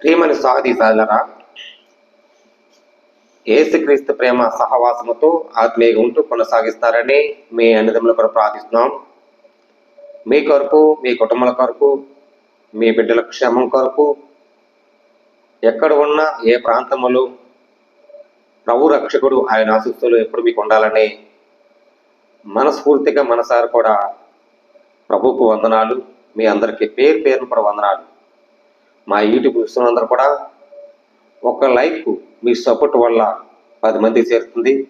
ప్రేమని సాగదీసాలరా ఏసుక్రీస్తు ప్రేమ సహవాసముతో ఆత్మీయ ఉంటూ కొనసాగిస్తారని మీ అన్నదమ్ముల కొరకు ప్రార్థిస్తున్నాం. మీ కొరకు మీ కుటుంబాల కొరకు మీ బిడ్డల క్షేమం కొరకు ఎక్కడ ఉన్నా ఏ ప్రాంతములో ప్రభు రక్షకుడు ఆయన ఆశిస్తులు ఎప్పుడు మీకు ఉండాలని మనస్ఫూర్తిగా మనసారి కూడా ప్రభుకు వందనాలు. మీ అందరికీ పేరు పేరున కూడా వందనాలు. మా యూట్యూబ్ చూస్తున్నందరూ కూడా ఒక లైక్ మీ సపోర్ట్ వల్ల పది మందికి చేరుతుంది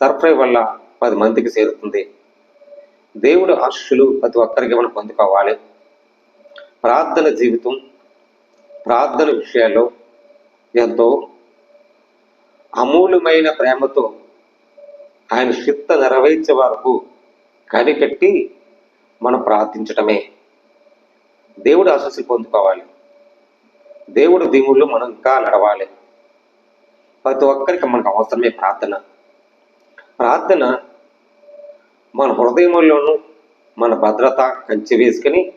సబ్స్క్రైబ్ వల్ల పది మందికి చేరుతుంది. దేవుడు ఆశులు ప్రతి ఒక్కరికి మనం పొందుకోవాలి. ప్రార్థన జీవితం ప్రార్థన విషయాల్లో ఎంతో అమూల్యమైన ప్రేమతో ఆయన చిత్త నెరవేర్చే వరకు కనిపెట్టి మనం ప్రార్థించటమే. దేవుడు ఆశస్సులు పొందుకోవాలి. దేవుడు దీవుల్లో మనం ఇంకా నడవాలి. ప్రతి ఒక్కరికి మనకు అవసరమే ప్రార్థన. ప్రార్థన మన హృదయంలోనూ మన భద్రత కంచి వేసుకుని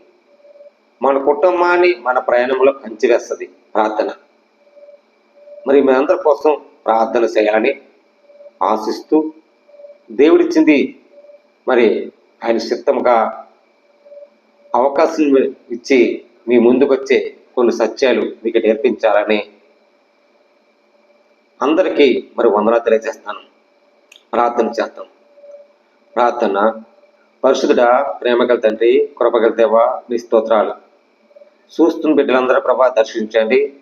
మన కుటుంబాన్ని మన ప్రయాణంలో కంచి వేస్తుంది ప్రార్థన. మరి మీ అందరి కోసం ప్రార్థన చేయాలని ఆశిస్తూ దేవుడిచ్చింది మరి ఆయన సిద్ధంగా అవకాశం ఇచ్చి మీ ముందుకు వచ్చే కొన్ని సత్యాలు మీకు నేర్పించాలని అందరికీ మరి వందనా తెలియజేస్తాను. ప్రార్థన చేస్తాం ప్రార్థన. పరిశుద్ధుడా ప్రేమగల తండ్రి కృపగల దేవా నీ స్తోత్రాలు. చూస్తున్న బిడ్డలందరూ ప్రభా దర్శించండి.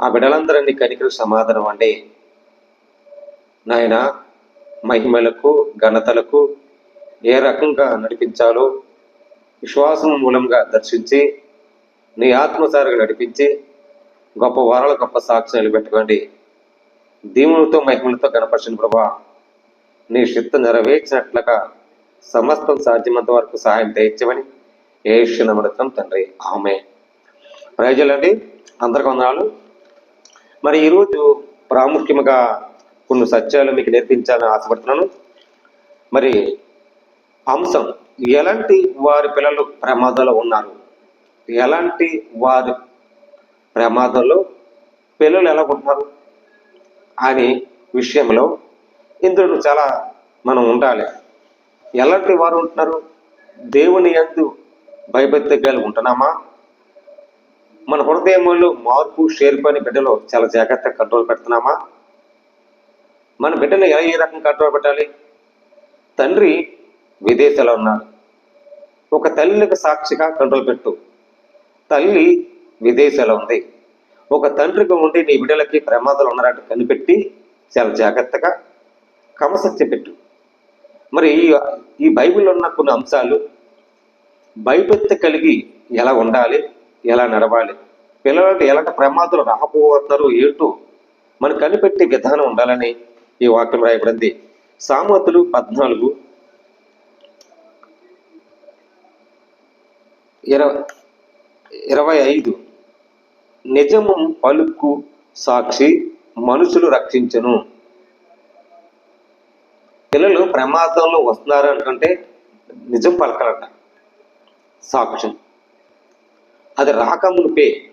ఆ బిడ్డలందరినీ కనికలు సమాధానం అండి. నాయన మహిమలకు ఘనతలకు ఏ రకంగా నడిపించాలో విశ్వాసం మూలంగా దర్శించి నీ ఆత్మసారిగా నడిపించి గొప్ప వరాలు గొప్ప సాక్షి పెట్టుకోండి దీవులతో మహిమలతో గణపరిచిన ప్రభా. నీ చిత్త నెరవేర్చినట్లుగా సమస్తం సాధ్యమంత వరకు సహాయం తెచ్చమని ఏషనమడతాం తండ్రి. ఆమె ప్రయోజనండి అందరికి వందనాలు. మరి ఈరోజు ప్రాముఖ్యంగా కొన్ని సత్యాలు మీకు నేర్పించాలని ఆశపడుతున్నాను. మరి అంశం ఎలాంటి వారి పిల్లలు ప్రమాదంలో ఉన్నారు? ఎలాంటి వారి ప్రమాదంలో పిల్లలు ఎలా ఉంటారు అనే విషయంలో ఇందులో చాలా మనం ఉండాలి. ఎలాంటి వారు ఉంటున్నారు? దేవుని ఎందు భయభక్తిగా ఉంటున్నామా? మన హృదయంలో మార్పు షేర్పని బిడ్డలో చాలా జాగ్రత్తగా కంట్రోల్ పెడుతున్నామా? మన బిడ్డను ఎలా ఏ రకం కంట్రోల్ పెట్టాలి? తండ్రి విదేశాల్లో ఉన్నాడు. ఒక తల్లికి సాక్షిగా కంట్రోల్ పెట్టు. తల్లి విదేశాల్లో ఉంది. ఒక తండ్రికి ఉండి నీ బిడ్డలకి ప్రమాదాలు ఉన్నారంటే కనిపెట్టి చాలా జాగ్రత్తగా క్రమసత్యం పెట్టు. మరి ఈ ఈ బైబిల్లో ఉన్న కొన్ని అంశాలు భయపెత్త కలిగి ఎలా ఉండాలి ఎలా నడవాలి పిల్లలకు ఎలాంటి ప్రమాదాలు రాకపోతున్నారు ఏంటో మనం కనిపెట్టే విధానం ఉండాలని ఈ వాక్యం రాయబడింది. సామతులు పద్నాలుగు ఇరవై ఇరవై ఐదు. నిజము పలుకు సాక్షి మనుషులు రక్షించను. పిల్లలు ప్రమాదంలో వస్తున్నారు అనుకుంటే నిజం పలకలట. సాక్ష్యం. అది రాకమునిపే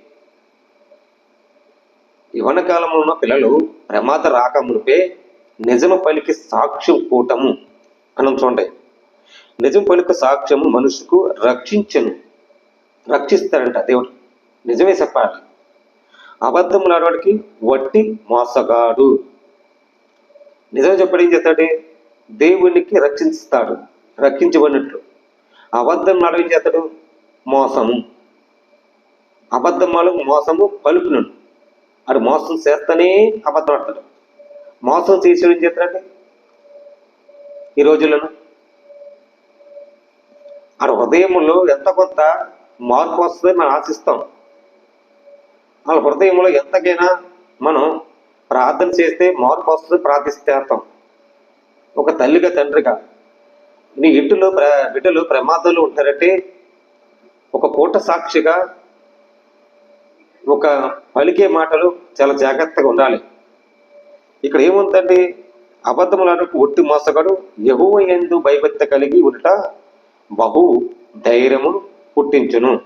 యువన కాలంలో ఉన్న పిల్లలు ప్రమాద రాకమునిపే నిజము పలికి సాక్ష్యం కూటము మనం చూడండి. నిజం పలుకు సాక్ష్యము మనుషుకు రక్షించను. రక్షిస్తాడంట దేవుడు. నిజమే చెప్పాలి. అబద్ధములాడవాడికి వట్టి మోసగాడు. నిజం చెప్పడం ఏం చేస్తాడే దేవునికి రక్షిస్తాడు రక్షించబడినట్లు. అబద్ధం నడవ చేస్తాడు? మోసము. అబద్ధం మోసము పలుకును అటు మోసం చేస్తూనే అబద్ధం ఆడతాడు మోసం చేసేవాడు ఏం చేస్తాడంటే ఈ రోజులను ఆడ హృదయంలో ఎంత కొంత మార్పు వస్తుందని మనం ఆశిస్తాం. వాళ్ళ హృదయంలో ఎంతకైనా మనం ప్రార్థన చేస్తే మార్పు వస్తుంది ప్రార్థిస్తేస్తాం ఒక తల్లిగా తండ్రిగా నీ ఇంటిలో ప్ర బిడ్డలు ప్రమాదాలు ఉంటారంటే ఒక పూట సాక్షిగా ఒక పలికే మాటలు చాలా జాగ్రత్తగా ఉండాలి. ఇక్కడ ఏముందండి అబద్ధములను ఒట్టి మోసగాడు యహోవ ఎందు భయభక్త కలిగి ఉండట బహు ధైర్యము పుట్టించును.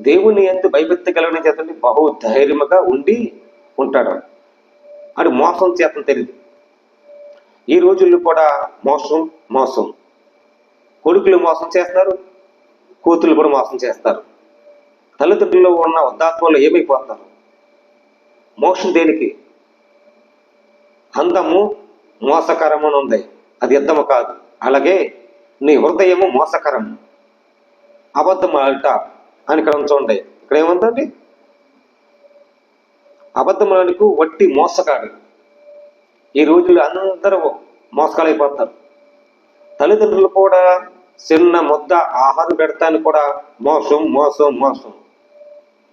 దేవుని ఎందు భయభక్తి కలిగిన చేతండి బహు ధైర్యముగా ఉండి ఉంటాడు అది మోసం చేత తెలియదు ఈ రోజుల్లో కూడా మోసం మోసం. కొడుకులు మోసం చేస్తారు కూతుళ్ళు కూడా మోసం చేస్తారు. తల్లిదండ్రుల్లో ఉన్న వృద్ధాత్మలో ఏమైపోతారు? మోసం దేనికి? అందము మోసకరము అని ఉంది అది యుద్ధము కాదు. అలాగే నీ హృదయము మోసకరము. అబద్ధం అని ఇక్కడ ఉంచండి ఇక్కడ ఏముందండి? అబద్ధములకు వట్టి మోసగాడు. ఈ రోజుల్లో అందరూ మోసకాలైపోతారు తల్లిదండ్రులు కూడా చిన్న ముద్ద ఆహారం పెడతాను కూడా మోసం మోసం మోసం.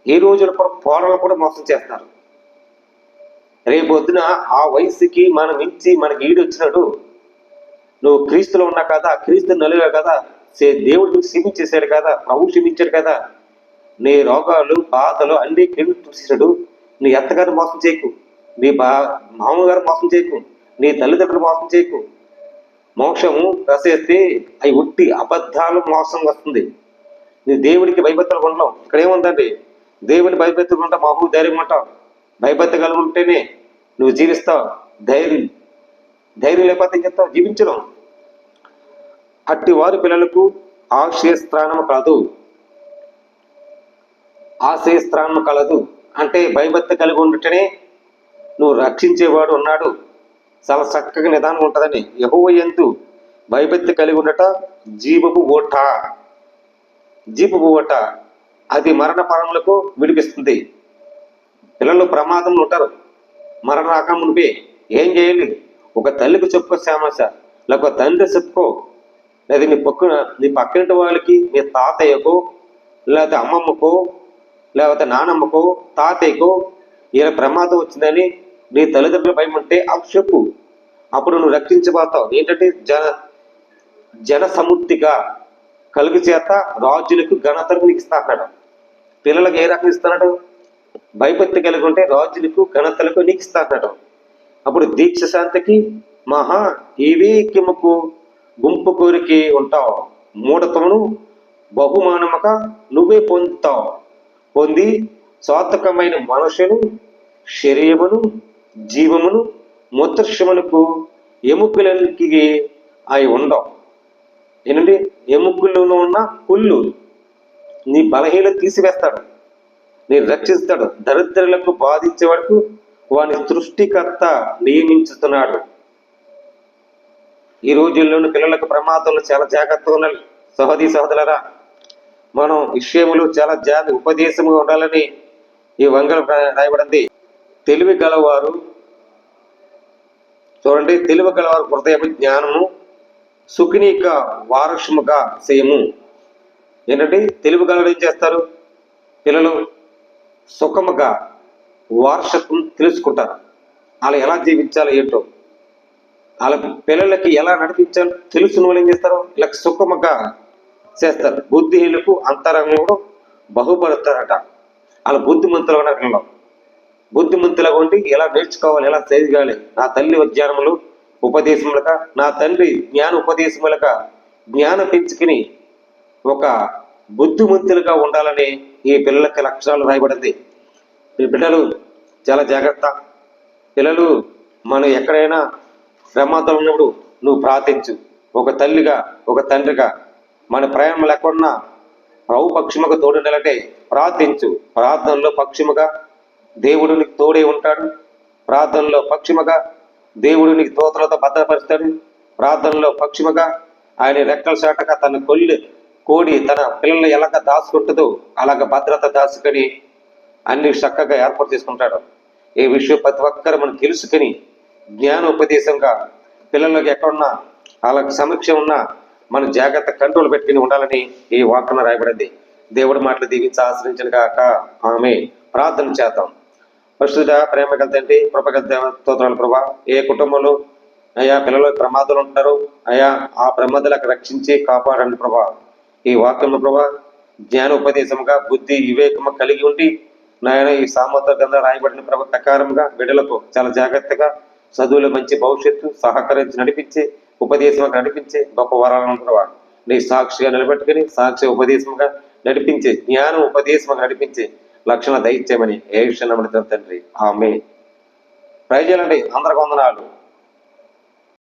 ఈ రోజులు కూడా పోరలు కూడా మోసం చేస్తారు. రేపొద్దున ఆ వయసుకి మనం ఇచ్చి మనకి ఈడు వచ్చినాడు నువ్వు క్రీస్తులో ఉన్నా కదా క్రీస్తు నలివే కదా దేవుడు క్షమించేశాడు కదా ప్రభు క్షమించాడు కదా. నీ రోగాలు బాధలు అన్ని కింద చూసాడు నీ అత్తగారు మోసం చేయకు. నీ బా మామగారు మోసం చేయకు. నీ తల్లిదండ్రులు మోసం చేయకు. మోక్షము రసేస్తే అవి ఉట్టి అబద్ధాలు మోసం వస్తుంది. నీ దేవుడికి భయభక్తులు ఉండవు. ఇక్కడ ఏముందండి? దేవుని భయభక్తులు ఉంటా మాకు ధైర్యం ఉంటావు భయభక్తి నువ్వు జీవిస్తావు. ధైర్యం. ధైర్యం లేకపోతే ఏం చెప్తావు జీవించడం అట్టి వారి పిల్లలకు ఆశ్రయస్థానము కలదు. ఆశ్రయస్థానము కలదు అంటే భయభక్తి కలిగి ఉండటనే నువ్వు రక్షించేవాడు ఉన్నాడు. చాలా చక్కగా నిదానం ఉంటుందని యహోవ ఎందు భయభక్తి కలిగి ఉండట జీవపు ఓట జీవపు ఓట అది మరణ పరములకు విడిపిస్తుంది. పిల్లలు ప్రమాదంలో ఉంటారు. మరణ రాక మునిపే ఏం చేయాలి? ఒక తల్లికి చెప్పుకో సమస్య లేకపోతే తండ్రి చెప్పుకో. లేదా నీ పక్కన నీ పక్కింటి వాళ్ళకి నీ తాతయ్యకో లేకపోతే అమ్మమ్మకో లేకపోతే నానమ్మకో తాతయ్యకో ఈయన ప్రమాదం వచ్చిందని నీ తల్లిదండ్రులు భయం ఉంటే అవి చెప్పు. అప్పుడు నువ్వు రక్షించబోతావు ఏంటంటే జన జన సమృద్ధిగా కలుగు చేత రాజులకు ఘనతను నీకు ఇస్తాడు పిల్లలకు ఏ రకం ఇస్తున్నాడు భయభక్తి కలిగి ఉంటే రాజులకు ఘనతలకు నీకు ఇస్తాడు అప్పుడు దీక్ష శాంతికి మహా ఈవీక్యముకు గుంపు కోరికి ఉంటావు. మూఢతమును బహుమానముగా నువ్వే పొందుతావు. పొంది స్వార్థకమైన మనుషులు శరీరమును జీవమును మూత్రక్షములకు ఎముకలకి అవి ఉండవు. ఏంటంటే ఎముకల్లో ఉన్న కుళ్ళు నీ బలహీన తీసివేస్తాడు. నేను రక్షిస్తాడు. దరిద్రులకు బాధించే వరకు వాని సృష్టికర్త నియమించుతున్నాడు. ఈ రోజుల్లోనూ పిల్లలకు ప్రమాదంలో చాలా జాగ్రత్తగా ఉండాలి. సహోదరి సహోదరులరా మనం విషయములు చాలా జాగ్రత్త ఉపదేశముగా ఉండాలని ఈ వంగలు రాయబడింది. తెలివి గలవారు చూడండి తెలివి గలవారు హృదయ జ్ఞానము సుఖినీక వారసముగా చేయము ఏంటంటే తెలివి గలవారు ఏం చేస్తారు? పిల్లలు సుఖముగా వారసత్వం తెలుసుకుంటారు. అలా ఎలా జీవించాలో ఏంటో. వాళ్ళ పిల్లలకి ఎలా నడిపించాలో తెలుసుని వాళ్ళు ఏం చేస్తారు? ఇలా సుఖముగా చేస్తారు. బుద్ధిహీనులకు అంతరంగంలో బహుపడతారట. వాళ్ళ బుద్ధిమంతులు అనడంలో బుద్ధిమంతులుగా ఉండి ఎలా నేర్చుకోవాలి ఎలా చేయగాలి నా తల్లి ఉద్యానములు ఉపదేశములక నా తండ్రి జ్ఞాన ఉపదేశములక జ్ఞానం పెంచుకుని ఒక బుద్ధిమంతులుగా ఉండాలని ఈ పిల్లలకి లక్షణాలు రాయబడింది. ఈ బిడ్డలు చాలా జాగ్రత్త. పిల్లలు మనం ఎక్కడైనా ప్రమాదం ఉన్నప్పుడు నువ్వు ప్రార్థించు. ఒక తల్లిగా ఒక తండ్రిగా మన ప్రయాణం లేకుండా ప్రభు పక్షముగా తోడుండాలంటే ప్రార్థించు. ప్రార్థనలో పక్షిమగా దేవుడు నీకు తోడే ఉంటాడు. ప్రార్థనలో పక్షిమగా దేవుడు నీకు తోతలతో భద్రపరుస్తాడు. ప్రార్థనలో పక్షిమగా ఆయన రెక్కల చాటగా తన కొల్లి కోడి తన పిల్లల్ని ఎలాగ దాచుకుంటుందో అలాగ భద్రత దాచుకొని అన్ని చక్కగా ఏర్పాటు చేసుకుంటాడు. ఈ విషయం ప్రతి ఒక్కరు మనం తెలుసుకుని జ్ఞానోపదేశంగా పిల్లలకి ఎక్కడున్నా వాళ్ళకి సమీక్ష ఉన్నా మనం జాగ్రత్త కంట్రోల్ పెట్టుకుని ఉండాలని ఈ వాక్యం రాయబడింది. దేవుడి మాటలు దీవించి ఆశ్రయించిన కాక ఆమె ప్రార్థన చేద్దాం. ప్రస్తుత ప్రేమ కలితండి కృపగల స్తోత్రాలు ప్రభా ఏ కుటుంబంలో అయా పిల్లలు ప్రమాదాలు ఉంటారు అయా ఆ ప్రమాదాలకు రక్షించి కాపాడండి ప్రభా. ఈ వాక్యం ప్రభా జ్ఞానోపదేశంగా బుద్ధి వివేకము కలిగి ఉండి నాయన ఈ సామర్థ్య గ్రంథ రాయబడిన ప్రభ ప్రకారంగా బిడ్డలకు చాలా జాగ్రత్తగా చదువులు మంచి భవిష్యత్తు సహకరించి నడిపించే ఉపదేశంగా నడిపించే గొప్ప వరాలను ఉన్నవాడు. నీ సాక్షిగా నిలబెట్టుకుని సాక్షి ఉపదేశంగా నడిపించే జ్ఞానం ఉపదేశంగా నడిపించే లక్షణ దైత్యమని ఏ విషయం తండ్రి. ఆమె ప్రజలండి అందరికి వందనాలు.